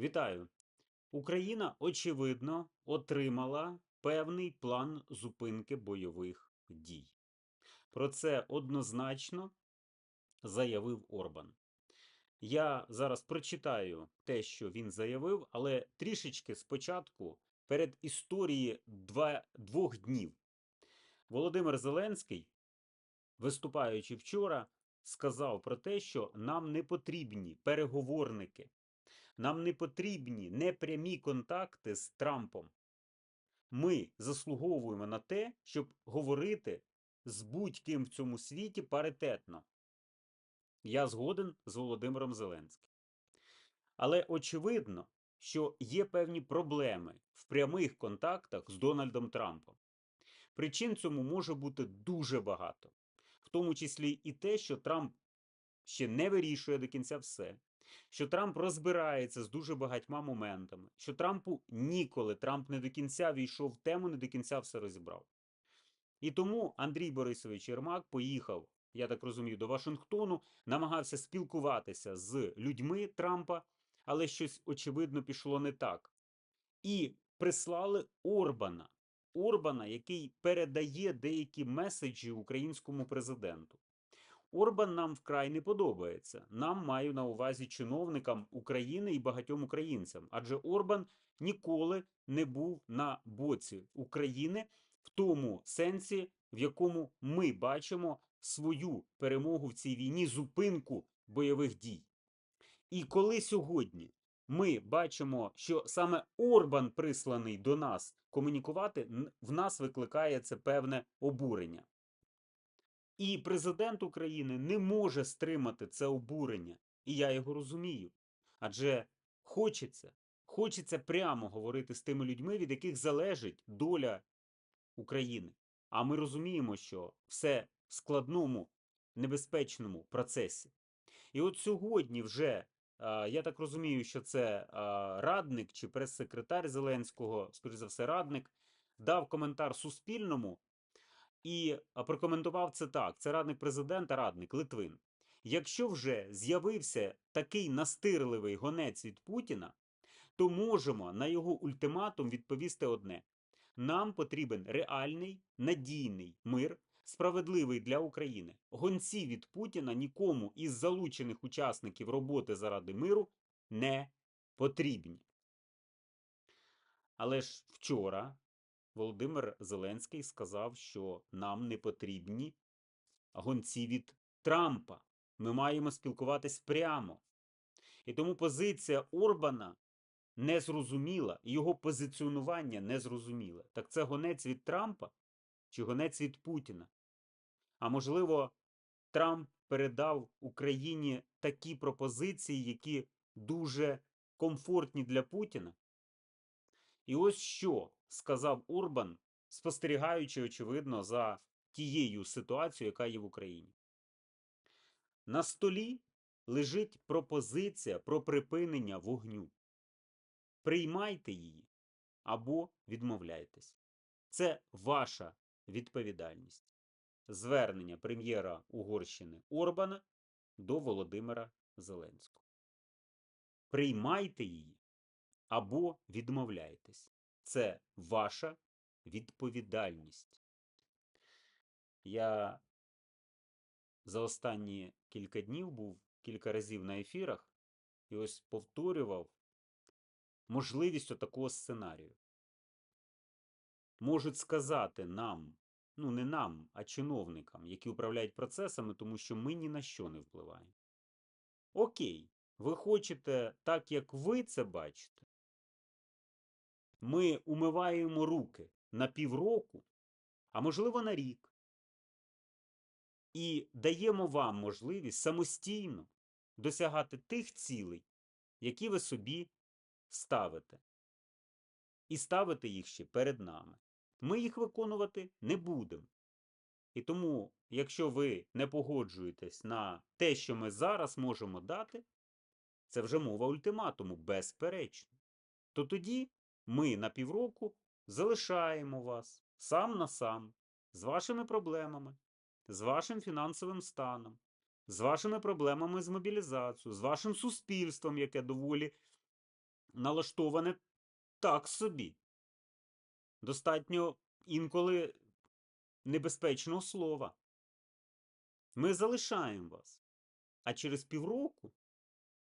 Вітаю! Україна, очевидно, отримала певний план зупинки бойових дій. Про це однозначно заявив Орбан. Я зараз прочитаю те, що він заявив, але трішечки спочатку перед історії два, двох днів. Володимир Зеленський, виступаючи вчора, сказав про те, що нам не потрібні переговорники. Нам не потрібні непрямі контакти з Трампом. Ми заслуговуємо на те, щоб говорити з будь-ким в цьому світі паритетно. Я згоден з Володимиром Зеленським. Але очевидно, що є певні проблеми в прямих контактах з Дональдом Трампом. Причин цьому може бути дуже багато, в тому числі і те, що Трамп ще не вирішує до кінця все, що Трамп розбирається з дуже багатьма моментами, що Трампу ніколи Трамп не до кінця війшов в тему, не до кінця все розібрав. І тому Андрій Борисович Єрмак поїхав, я так розумію, до Вашингтону, намагався спілкуватися з людьми Трампа, але щось очевидно пішло не так. І прислали Орбана. Орбана, який передає деякі меседжі українському президенту. Орбан нам вкрай не подобається. Нам маю на увазі чиновникам України і багатьом українцям, адже Орбан ніколи не був на боці України в тому сенсі, в якому ми бачимо свою перемогу в цій війні, зупинку бойових дій. І коли сьогодні ми бачимо, що саме Орбан присланий до нас комунікувати, в нас викликає це певне обурення. І президент України не може стримати це обурення, і я його розумію. Адже хочеться, хочеться прямо говорити з тими людьми, від яких залежить доля України. А ми розуміємо, що все в складному, небезпечному процесі. І от сьогодні вже, я так розумію, що це радник чи прес-секретар Зеленського, скоріш за все, радник, дав коментар Суспільному і прокоментував це так: це радник президента, радник Литвин. Якщо вже з'явився такий настирливий гонець від Путіна, то можемо на його ультиматум відповісти одне: нам потрібен реальний надійний мир, справедливий для України. Гонці від Путіна нікому із залучених учасників роботи заради миру не потрібні. Але ж вчора Володимир Зеленський сказав, що нам не потрібні гонці від Трампа. Ми маємо спілкуватись прямо. І тому позиція Орбана незрозуміла, і його позиціонування незрозуміле. Так це гонець від Трампа чи гонець від Путіна? А можливо, Трамп передав Україні такі пропозиції, які дуже комфортні для Путіна? І ось що сказав Орбан, спостерігаючи, очевидно, за тією ситуацією, яка є в Україні. На столі лежить пропозиція про припинення вогню. Приймайте її або відмовляйтесь. Це ваша відповідальність. Звернення прем'єра Угорщини Орбана до Володимира Зеленського. Приймайте її або відмовляйтесь. Це ваша відповідальність. Я за останні кілька днів був кілька разів на ефірах і ось повторював можливість такого сценарію. Можуть сказати нам, ну не нам, а чиновникам, які управляють процесами, тому що ми ні на що не впливаємо. Окей, ви хочете так, як ви це бачите. Ми умиваємо руки на півроку, а можливо на рік. І даємо вам можливість самостійно досягати тих цілей, які ви собі ставите. І ставите їх ще перед нами. Ми їх виконувати не будемо. І тому, якщо ви не погоджуєтесь на те, що ми зараз можемо дати, це вже мова ультиматуму, безперечно. То тоді ми на півроку залишаємо вас сам на сам з вашими проблемами, з вашим фінансовим станом, з вашими проблемами з мобілізацією, з вашим суспільством, яке доволі налаштоване так собі. Достатньо інколи небезпечного слова. Ми залишаємо вас. А через півроку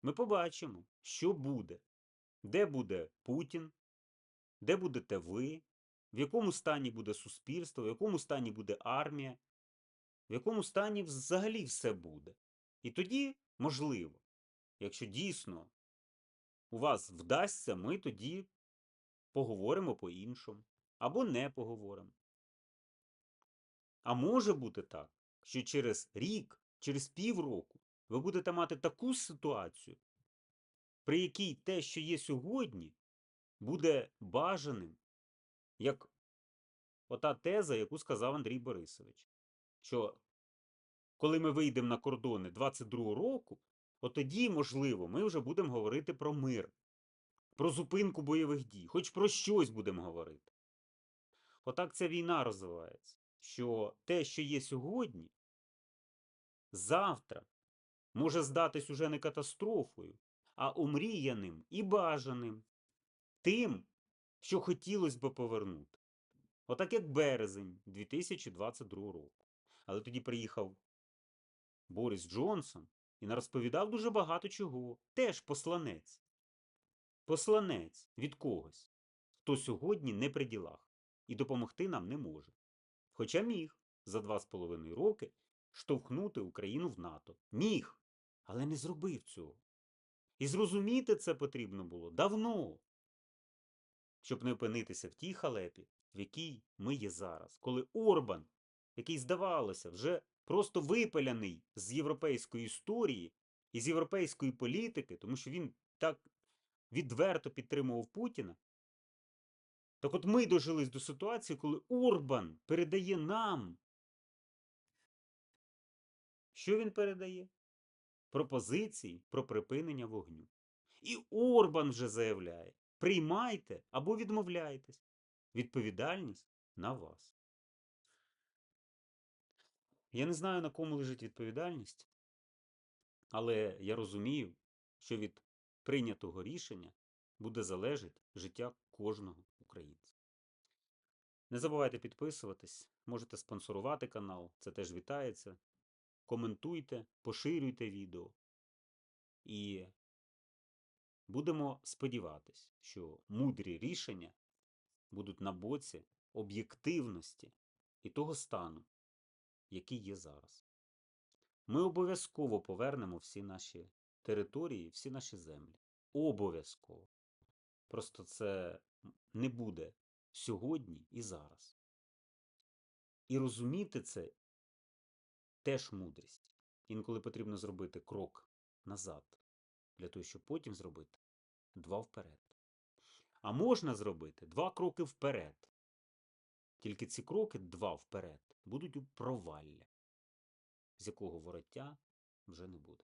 ми побачимо, що буде, де буде Путін, де будете ви, в якому стані буде суспільство, в якому стані буде армія, в якому стані взагалі все буде. І тоді, можливо, якщо дійсно у вас вдасться, ми тоді поговоримо по-іншому або не поговоримо. А може бути так, що через рік, через півроку ви будете мати таку ситуацію, при якій те, що є сьогодні, буде бажаним, як ота теза, яку сказав Андрій Борисович, що коли ми вийдемо на кордони 22 року, от тоді, можливо, ми вже будемо говорити про мир, про зупинку бойових дій, хоч про щось будемо говорити. Отак ця війна розвивається, що те, що є сьогодні, завтра може здатись уже не катастрофою, а омріяним і бажаним, тим, що хотілося би повернути. Отак як березень 2022 року. Але тоді приїхав Борис Джонсон і розповідав дуже багато чого. Теж посланець. Посланець від когось, хто сьогодні не при ділах і допомогти нам не може. Хоча міг за два з половиною роки штовхнути Україну в НАТО. Міг, але не зробив цього. І зрозуміти це потрібно було давно, щоб не опинитися в тій халепі, в якій ми є зараз, коли Орбан, який, здавалося, вже просто випаляний з європейської історії і з європейської політики, тому що він так відверто підтримував Путіна. Так от ми дожились до ситуації, коли Орбан передає нам. Що він передає? Пропозиції про припинення вогню. І Орбан вже заявляє: приймайте або відмовляйтесь. Відповідальність на вас. Я не знаю, на кому лежить відповідальність, але я розумію, що від прийнятого рішення буде залежати життя кожного українця. Не забувайте підписуватись, можете спонсорувати канал, це теж вітається. Коментуйте, поширюйте відео. І будемо сподіватись, що мудрі рішення будуть на боці об'єктивності і того стану, який є зараз. Ми обов'язково повернемо всі наші території, всі наші землі. Обов'язково. Просто це не буде сьогодні і зараз. І розуміти це теж мудрість. Інколи потрібно зробити крок назад, для того, щоб потім зробити два вперед. А можна зробити два кроки вперед. Тільки ці кроки, два вперед, будуть у провалля, з якого вороття вже не буде.